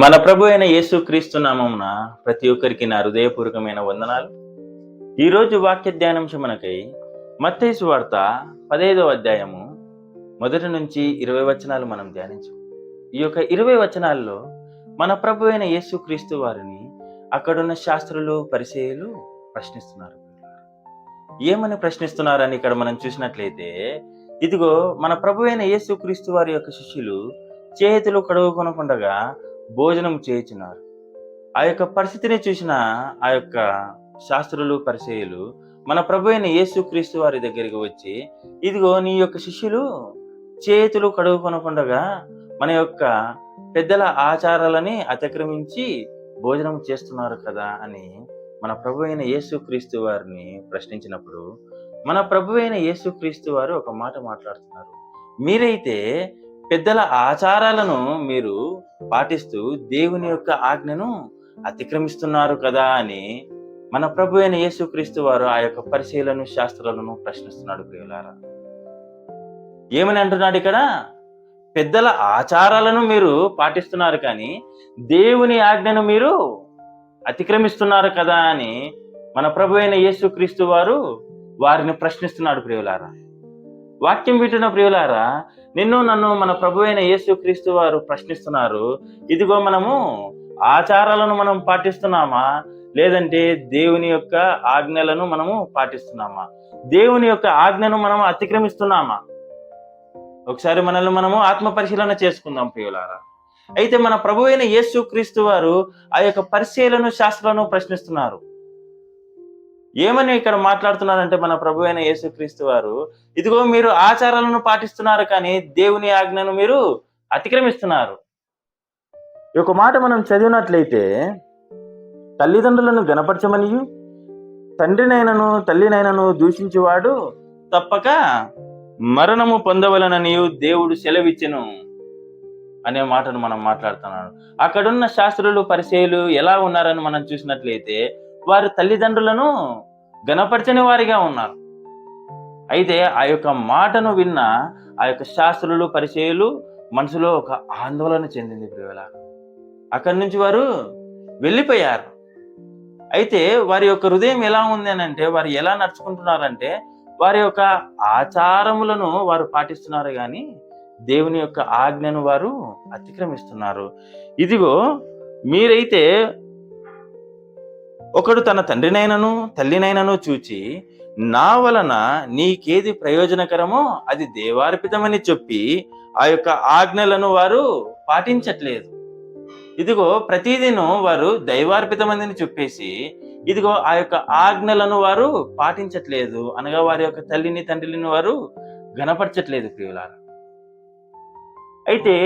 మన ప్రభు అయిన యేసు క్రీస్తు నామమున ప్రతి ఒక్కరికి నా హృదయపూర్వకమైన వందనాలు. ఈరోజు వాక్య ధ్యానాంశం మనకై మత్తైసు వార్త పదహైదవ అధ్యాయము మొదటి నుంచి ఇరవై వచనాలు మనం ధ్యానించు. ఈ యొక్క ఇరవై వచనాల్లో మన ప్రభు అయిన యేసు క్రీస్తు వారిని అక్కడున్న శాస్త్రులు పరిచయలు ప్రశ్నిస్తున్నారు. ఏమని ప్రశ్నిస్తున్నారని ఇక్కడ మనం చూసినట్లయితే ఇదిగో మన ప్రభు అయిన యేసు క్రీస్తు వారి యొక్క శిష్యులు చేతులు కడుగుకొనకుండగా భోజనం చేయించినారు ఆ యొక్క పరిస్థితిని చూసిన ఆ యొక్క శాస్త్రులు పరిచయులు మన ప్రభు అయిన యేసుక్రీస్తు వారి దగ్గరికి వచ్చి ఇదిగో నీ యొక్క శిష్యులు చేతులు కడుగుకొనకుండగా మన యొక్క పెద్దల ఆచారాలని అతిక్రమించి భోజనం చేస్తున్నారు కదా అని మన ప్రభు అయిన యేసుక్రీస్తు వారిని ప్రశ్నించినప్పుడు మన ప్రభు అయిన యేసుక్రీస్తు వారు ఒక మాట మాట్లాడుతున్నారు. మీరైతే పెద్దల ఆచారాలను మీరు పాటిస్తూ దేవుని యొక్క ఆజ్ఞను అతిక్రమిస్తున్నారు కదా అని మన ప్రభు అయిన యేసుక్రీస్తు వారు ఆ యొక్క పరిశీలన శాస్త్రాలను ప్రశ్నిస్తున్నాడు ప్రియులారా. ఏమని అంటున్నాడు ఇక్కడ? పెద్దల ఆచారాలను మీరు పాటిస్తున్నారు కానీ దేవుని ఆజ్ఞను మీరు అతిక్రమిస్తున్నారు కదా అని మన ప్రభు అయిన యేసుక్రీస్తు వారు వారిని ప్రశ్నిస్తున్నాడు ప్రియులారా. వాక్యం వింటున్న ప్రియులారా నిన్ను నన్ను మన ప్రభు అయిన యేసు క్రీస్తు వారు ప్రశ్నిస్తున్నారు. ఇదిగో మనము ఆచారాలను మనం పాటిస్తున్నామా? లేదంటే దేవుని యొక్క ఆజ్ఞలను మనము పాటిస్తున్నామా? దేవుని యొక్క ఆజ్ఞను మనం అతిక్రమిస్తున్నామా? ఒకసారి మనల్ని మనము ఆత్మ పరిశీలన చేసుకుందాం ప్రియులారా. అయితే మన ప్రభు అయిన యేసు క్రీస్తు వారు ఆ యొక్క పరిశీలన శాస్త్రాలను ప్రశ్నిస్తున్నారు. ఏమని ఇక్కడ మాట్లాడుతున్నారంటే మన ప్రభు అయిన యేసుక్రీస్తు వారు ఇదిగో మీరు ఆచారాలను పాటిస్తున్నారు కానీ దేవుని ఆజ్ఞను మీరు అతిక్రమిస్తున్నారు. ఈ యొక్క మాట మనం చదివినట్లయితే తల్లిదండ్రులను గనపరచమనియు తండ్రినైనను తల్లినైనను దూషించేవాడు తప్పక మరణము పొందవలననియు దేవుడు సెలవిచ్చెను అనే మాటను మనం మాట్లాడుతున్నాడు. అక్కడున్న శాస్త్రులు పరిచయులు ఎలా ఉన్నారని మనం చూసినట్లయితే వారు తల్లిదండ్రులను గనపరచని వారిగా ఉన్నారు. అయితే ఆ యొక్క మాటను విన్న ఆ యొక్క శాస్త్రులు పరిచయులు మనసులో ఒక ఆందోళన చెందింది ప్రియుల అక్కడి నుంచి వారు వెళ్ళిపోయారు. అయితే వారి యొక్క హృదయం ఎలా ఉంది అని అంటే వారు ఎలా నడుచుకుంటున్నారంటే వారి యొక్క ఆచారములను వారు పాటిస్తున్నారు కానీ దేవుని యొక్క ఆజ్ఞను వారు అతిక్రమిస్తున్నారు. ఇదిగో మీరైతే ఒకడు తన తండ్రినైనను తల్లినైనను చూచి నా వలన నీకేది ప్రయోజనకరమో అది దేవార్పితమని చెప్పి ఆ యొక్క ఆజ్ఞలను వారు పాటించట్లేదు. ఇదిగో ప్రతిదినం వారు దైవార్పితమని చెప్పేసి ఇదిగో ఆ యొక్క ఆజ్ఞలను వారు పాటించట్లేదు. అనగా వారి యొక్క తల్లిని తండ్రిని వారు గనపరచట్లేదు ప్రియులారా. అయితే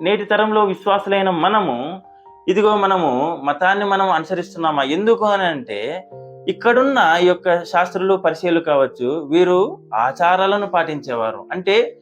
నేటి తరంలో విశ్వాసులైన మనము ఇదిగో మనము మతాన్ని మనం అనుసరిస్తున్నామా? ఎందుకు అని అంటే ఇక్కడున్న ఈ యొక్క శాస్త్రులు పరిశీలు కావచ్చు వీరు ఆచారాలను పాటించేవారు. అంటే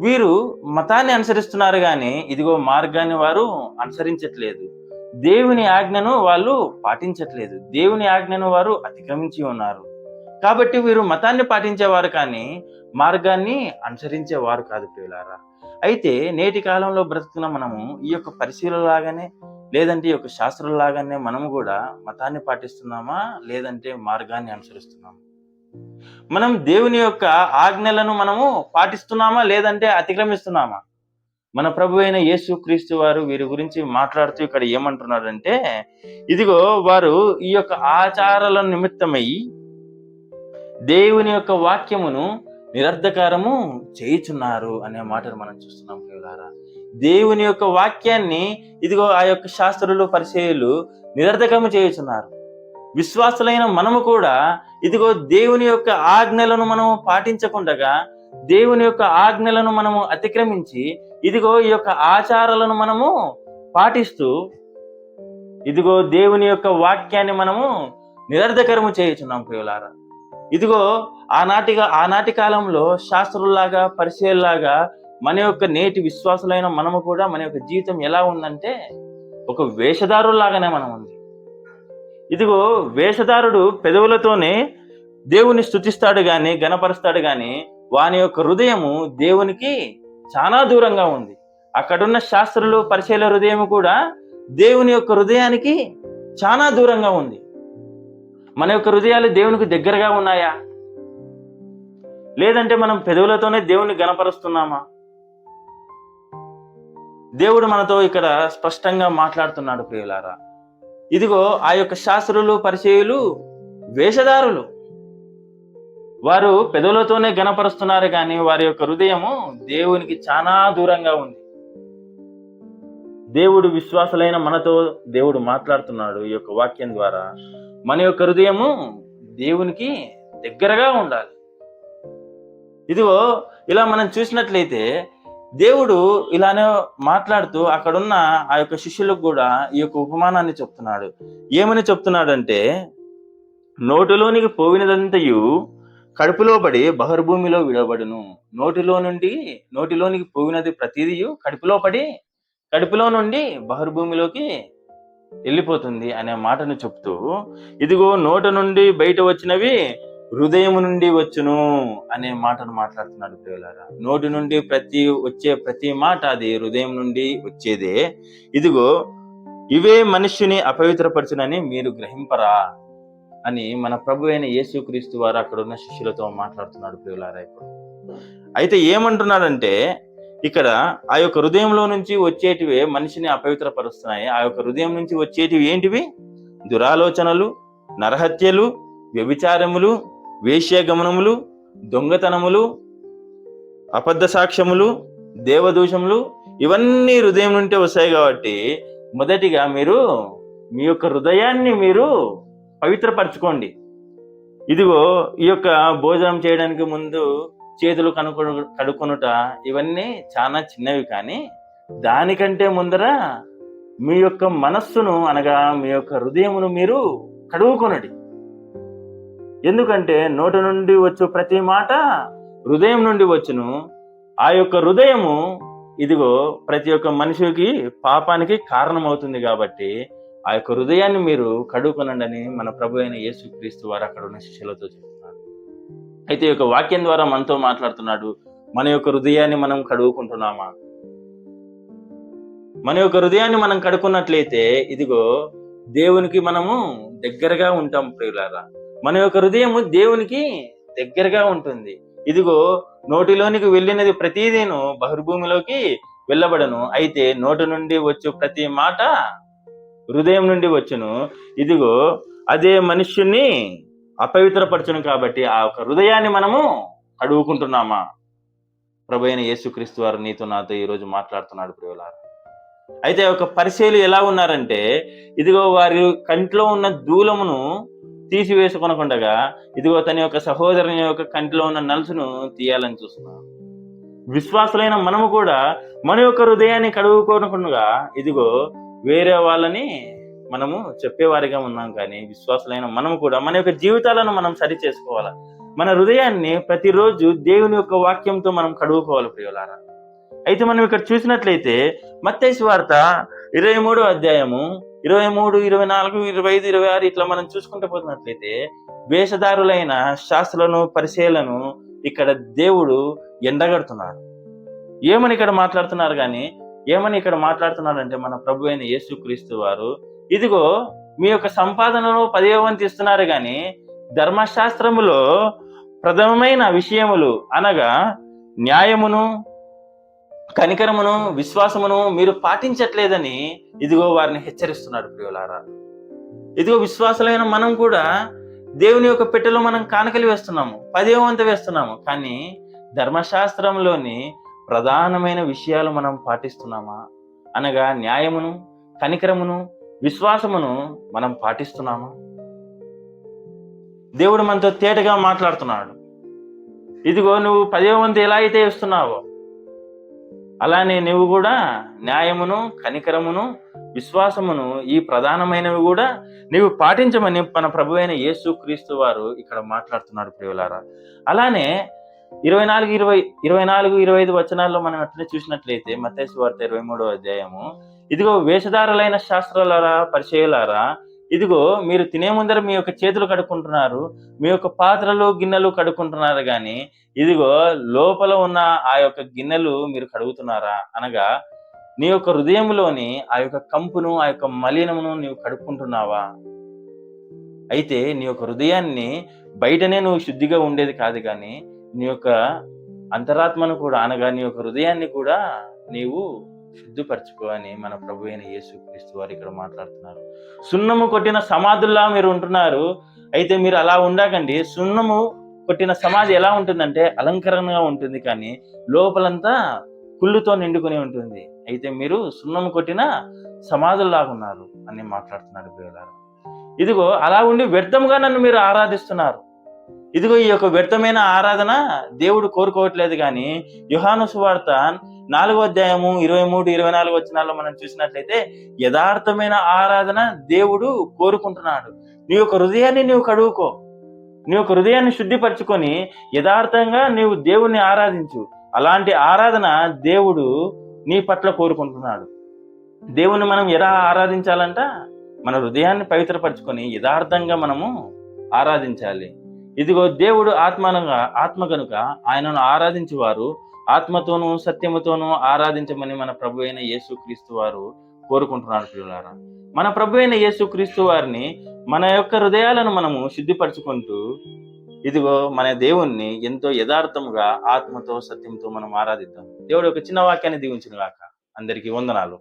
వీరు మతాన్ని అనుసరిస్తున్నారు కానీ ఇదిగో మార్గాన్ని వారు అనుసరించట్లేదు. దేవుని ఆజ్ఞను వాళ్ళు పాటించట్లేదు. దేవుని ఆజ్ఞను వారు అతిక్రమించి ఉన్నారు. కాబట్టి వీరు మతాన్ని పాటించేవారు కానీ మార్గాన్ని అనుసరించేవారు కాదు పిల్లారా అయితే నేటి కాలంలో బ్రతుకున్న మనము ఈ యొక్క పరిశీలనలాగానే లేదంటే ఈ యొక్క శాస్త్రంలాగానే మనము కూడా మతాన్ని పాటిస్తున్నామా? లేదంటే మార్గాన్ని అనుసరిస్తున్నామా? మనం దేవుని యొక్క ఆజ్ఞలను మనము పాటిస్తున్నామా? లేదంటే అతిక్రమిస్తున్నామా? మన ప్రభు అయిన యేసు క్రీస్తు వారు వీరి గురించి మాట్లాడుతూ ఇక్కడ ఏమంటున్నారంటే ఇదిగో వారు ఈ యొక్క ఆచారాల నిమిత్తమై దేవుని యొక్క వాక్యమును నిరర్ధకారము చేయుచున్నారు అనే మాటను మనం చూస్తున్నాం ప్రియులారా. దేవుని యొక్క వాక్యాన్ని ఇదిగో ఆ యొక్క శాస్త్రులు పరిచయులు నిరర్ధకము చేయుచున్నారు. విశ్వాసులైన మనము కూడా ఇదిగో దేవుని యొక్క ఆజ్ఞలను మనము పాటించకుండగా దేవుని యొక్క ఆజ్ఞలను మనము అతిక్రమించి ఇదిగో ఈ యొక్క ఆచారాలను మనము పాటిస్తూ ఇదిగో దేవుని యొక్క వాక్యాన్ని మనము నిరర్ధకరము చేయుచున్నాం ప్రియులారా. ఇదిగో ఆనాటిగా ఆనాటి కాలంలో శాస్త్రుల్లాగా పరిచయల్లాగా మన యొక్క నేటి విశ్వాసులైన మనము కూడా మన యొక్క జీవితం ఎలా ఉందంటే ఒక వేషధారులాగానే మనం ఉంది. ఇదిగో వేషధారుడు పెదవులతోనే దేవుని స్థుతిస్తాడు కానీ గణపరుస్తాడు కానీ వాని యొక్క హృదయము దేవునికి చాలా దూరంగా ఉంది. అక్కడున్న శాస్త్రులు పరిచయల హృదయం కూడా దేవుని యొక్క హృదయానికి చాలా దూరంగా ఉంది. మన యొక్క హృదయాలు దేవునికి దగ్గరగా ఉన్నాయా? లేదంటే మనం పెదవులతోనే దేవుని గణపరుస్తున్నామా? దేవుడు మనతో ఇక్కడ స్పష్టంగా మాట్లాడుతున్నాడు ప్రియులారా. ఇదిగో ఆ యొక్క శాస్త్రులు పరిచయులు వేషధారులు. వారు పెదవులతోనే గణపరుస్తున్నారు కానీ వారి యొక్క హృదయము దేవునికి చాలా దూరంగా ఉంది. దేవుడు విశ్వాసులైన మనతో దేవుడు మాట్లాడుతున్నాడు ఈ యొక్క వాక్యం ద్వారా. మన యొక్క హృదయము దేవునికి దగ్గరగా ఉండాలి. ఇదిగో ఇలా మనం చూసినట్లయితే దేవుడు ఇలానే మాట్లాడుతూ అక్కడున్న ఆ యొక్క శిష్యులకు కూడా ఈ యొక్క ఉపమానాన్ని చెప్తున్నాడు. ఏమని చెప్తున్నాడంటే నోటిలోనికి పోవినదంతయు కడుపులో పడి బహర్భూమిలో విడబడును నోటిలో నుండి నోటిలోనికి పోవినది ప్రతిదియు కడుపులో పడి కడుపులో నుండి బహర్భూమిలోకి వెళ్ళిపోతుంది అనే మాటను చెప్తూ ఇదిగో నోట నుండి బయట వచ్చినవి హృదయం నుండి వచ్చును అనే మాటను మాట్లాడుతున్నాడు ప్రియులారా. నోటి నుండి ప్రతి వచ్చే ప్రతి మాట అది హృదయం నుండి వచ్చేదే. ఇదిగో ఇవే మనుష్యుని అపవిత్రపరచునని మీరు గ్రహింపరా అని మన ప్రభు అయిన యేసుక్రీస్తు వారు అక్కడ ఉన్న శిష్యులతో మాట్లాడుతున్నాడు ప్రియులారా ఇప్పుడు. అయితే ఏమంటున్నాడంటే ఇక్కడ ఆ యొక్క హృదయంలో నుంచి వచ్చేటివే మనిషిని అపవిత్రపరుస్తున్నాయి. ఆ యొక్క హృదయం నుంచి వచ్చేటివి ఏంటివి? దురాలోచనలు నరహత్యలు వ్యభిచారములు వేశ్యగమనములు దొంగతనములు అబద్ధ సాక్ష్యములు దేవదూషములు ఇవన్నీ హృదయం నుండి వస్తాయి కాబట్టి మొదటిగా మీరు మీ యొక్క హృదయాన్ని మీరు పవిత్రపరచుకోండి. ఇదిగో ఈ యొక్క భోజనం చేయడానికి ముందు చేతులు కనుకొ కడుక్కునుట ఇవన్నీ చాలా చిన్నవి కానీ దానికంటే ముందర మీ యొక్క మనస్సును అనగా మీ యొక్క హృదయమును మీరు కడుగుకొనడి. ఎందుకంటే నోటి నుండి వచ్చు ప్రతి మాట హృదయం నుండి వచ్చును. ఆ యొక్క హృదయము ఇదిగో ప్రతి ఒక్క మనిషికి పాపానికి కారణమవుతుంది కాబట్టి ఆ యొక్క హృదయాన్ని మీరు కడుగుకొనండి మన ప్రభు అయిన యేసు క్రీస్తు వారు అక్కడ ఉన్న శిష్యులతో చెప్తున్నారు. అయితే ఈ యొక్క వాక్యం ద్వారా మనతో మాట్లాడుతున్నాడు మన యొక్క హృదయాన్ని మనం కడుగుకుంటున్నామా? మన యొక్క హృదయాన్ని మనం కడుక్కున్నట్లయితే ఇదిగో దేవునికి మనము దగ్గరగా ఉంటాం ప్రియులారా. మన యొక్క హృదయం దేవునికి దగ్గరగా ఉంటుంది. ఇదిగో నోటిలోనికి వెళ్ళినది ప్రతిదీను బహిర్భూమిలోకి వెళ్ళబడను. అయితే నోటి నుండి వచ్చు ప్రతి మాట హృదయం నుండి వచ్చును. ఇదిగో అదే మనుష్యుని అపవిత్రపరచును కాబట్టి ఆ యొక్క హృదయాన్ని మనము అడుగుకుంటున్నామా? ప్రభు అయిన యేసుక్రీస్తు వారు నీతో నాతో ఈరోజు మాట్లాడుతున్నాడు ప్రియులారు. అయితే ఒక పరిశీలి ఎలా ఉన్నారంటే ఇదిగో వారి కంట్లో ఉన్న దూలమును తీసివేసుకొనకుండగా ఇదిగో తన యొక్క సహోదరుని యొక్క కంటిలో ఉన్న నలుసును తీయాలని చూస్తున్నాం. విశ్వాసులైన మనము కూడా మన యొక్క హృదయాన్ని కడుగుకోనకుండా ఇదిగో వేరే వాళ్ళని మనము చెప్పేవారిగా ఉన్నాం కానీ విశ్వాసులైన మనము కూడా మన యొక్క జీవితాలను మనం సరి చేసుకోవాలి మన హృదయాన్ని ప్రతిరోజు దేవుని యొక్క వాక్యంతో మనం కడుగుకోవాలి ప్రియులారా. అయితే మనం ఇక్కడ చూసినట్లయితే మత్తైసు వార్త ఇరవై మూడో అధ్యాయము ఇరవై మూడు ఇరవై నాలుగు ఇరవై ఐదు ఇరవై ఆరు ఇట్లా మనం చూసుకుంటూ పోతున్నట్లయితే వేషధారులైన శాస్త్రులను పరిచయలను ఇక్కడ దేవుడు ఎండగడుతున్నాడు. ఏమని ఇక్కడ మాట్లాడుతున్నారు కానీ ఏమని ఇక్కడ మాట్లాడుతున్నారంటే మన ప్రభు అయిన యేసుక్రీస్తు వారు ఇదిగో మీ యొక్క సంపాదనలో పదేవంతి ఇస్తున్నారు కానీ ధర్మశాస్త్రములో ప్రథమమైన విషయములు అనగా న్యాయమును కనికరమును విశ్వాసమును మీరు పాటించట్లేదని ఇదిగో వారిని హెచ్చరిస్తున్నాడు ప్రియులారా. ఇదిగో విశ్వాసులైన మనం కూడా దేవుని యొక్క పెట్టెలో మనం కానుకలు వేస్తున్నాము పదే వంత వేస్తున్నాము. కానీ ధర్మశాస్త్రంలోని ప్రధానమైన విషయాలు మనం పాటిస్తున్నామా? అనగా న్యాయమును కనికరమును విశ్వాసమును మనం పాటిస్తున్నామా? దేవుడు మనతో తేటగా మాట్లాడుతున్నాడు. ఇదిగో నువ్వు పదే వంతు ఎలా అయితే ఇస్తున్నావో అలానే నువ్వు కూడా న్యాయమును కనికరమును విశ్వాసమును ఈ ప్రధానమైనవి కూడా నీవు పాటించమని మన ప్రభు అయిన యేసు క్రీస్తు వారు ఇక్కడ మాట్లాడుతున్నాడు ప్రియులారా. అలానే ఇరవై నాలుగు ఇరవై ఇరవై నాలుగు ఇరవై ఐదు వచనాల్లో మనం అట్లనే చూసినట్లయితే మతేసు వార్త ఇరవై మూడో అధ్యాయము ఇదిగో వేషధారులైన శాస్త్రాలారా పరిచయలారా ఇదిగో మీరు తినే ముందర మీ యొక్క చేతులు కడుక్కుంటున్నారు మీ యొక్క పాత్రలు గిన్నెలు కడుక్కుంటున్నారు కానీ ఇదిగో లోపల ఉన్న ఆ యొక్క గిన్నెలు మీరు కడుగుతున్నారా? అనగా నీ యొక్క హృదయంలోని ఆ యొక్క కంపును ఆ యొక్క మలినమును నీవు కడుక్కుంటున్నావా? అయితే నీ యొక్క హృదయాన్ని బయటనే నువ్వు శుద్ధిగా ఉండేది కాదు కానీ నీ యొక్క అంతరాత్మను కూడా అనగా నీ యొక్క హృదయాన్ని కూడా నీవు శుద్ధిపరచుకో అని మన ప్రభు అయిన యేసు క్రీస్తు వారు ఇక్కడ మాట్లాడుతున్నారు. సున్నము కొట్టిన సమాధుల్లా మీరు ఉంటున్నారు. అయితే మీరు అలా ఉండకండి. సున్నము కొట్టిన సమాధి ఎలా ఉంటుందంటే అలంకరణగా ఉంటుంది కానీ లోపలంతా కుళ్ళుతో నిండుకుని ఉంటుంది. అయితే మీరు సున్నము కొట్టిన సమాధుల్లాగా ఉన్నారు అని మాట్లాడుతున్నాడు ప్రియులారా. ఇదిగో అలా ఉండి వ్యర్థంగా నన్ను మీరు ఆరాధిస్తున్నారు. ఇదిగో ఈ యొక్క వ్యర్థమైన ఆరాధన దేవుడు కోరుకోవట్లేదు కానీ యుహాను సువార్త నాలుగో అధ్యాయము ఇరవై మూడు ఇరవై నాలుగు వచ్చినాల్లో మనం చూసినట్లయితే యథార్థమైన ఆరాధన దేవుడు కోరుకుంటున్నాడు. నీ యొక్క హృదయాన్ని నీవు కడుగుకో నీ యొక్క హృదయాన్ని శుద్ధిపరచుకొని యథార్థంగా నీవు దేవుణ్ణి ఆరాధించు. అలాంటి ఆరాధన దేవుడు నీ పట్ల కోరుకుంటున్నాడు. దేవుణ్ణి మనం ఎలా ఆరాధించాలంట? మన హృదయాన్ని పవిత్రపరచుకొని యథార్థంగా మనము ఆరాధించాలి. ఇదిగో దేవుడు ఆత్మనగా ఆత్మ కనుక ఆయనను ఆరాధించేవారు ఆత్మతోనూ సత్యముతోనూ ఆరాధించమని మన ప్రభు అయిన యేసుక్రీస్తు వారు కోరుకుంటున్నారు పిల్లలారా మన ప్రభు అయిన యేసుక్రీస్తు వారిని మన యొక్క హృదయాలను మనము శుద్ధిపరచుకుంటూ ఇదిగో మన దేవుణ్ణి ఎంతో యథార్థముగా ఆత్మతో సత్యంతో మనం ఆరాధిద్దాం. దేవుడు ఒక చిన్న వాక్యాన్ని దీవించిన గాక. అందరికీ వందనాలు.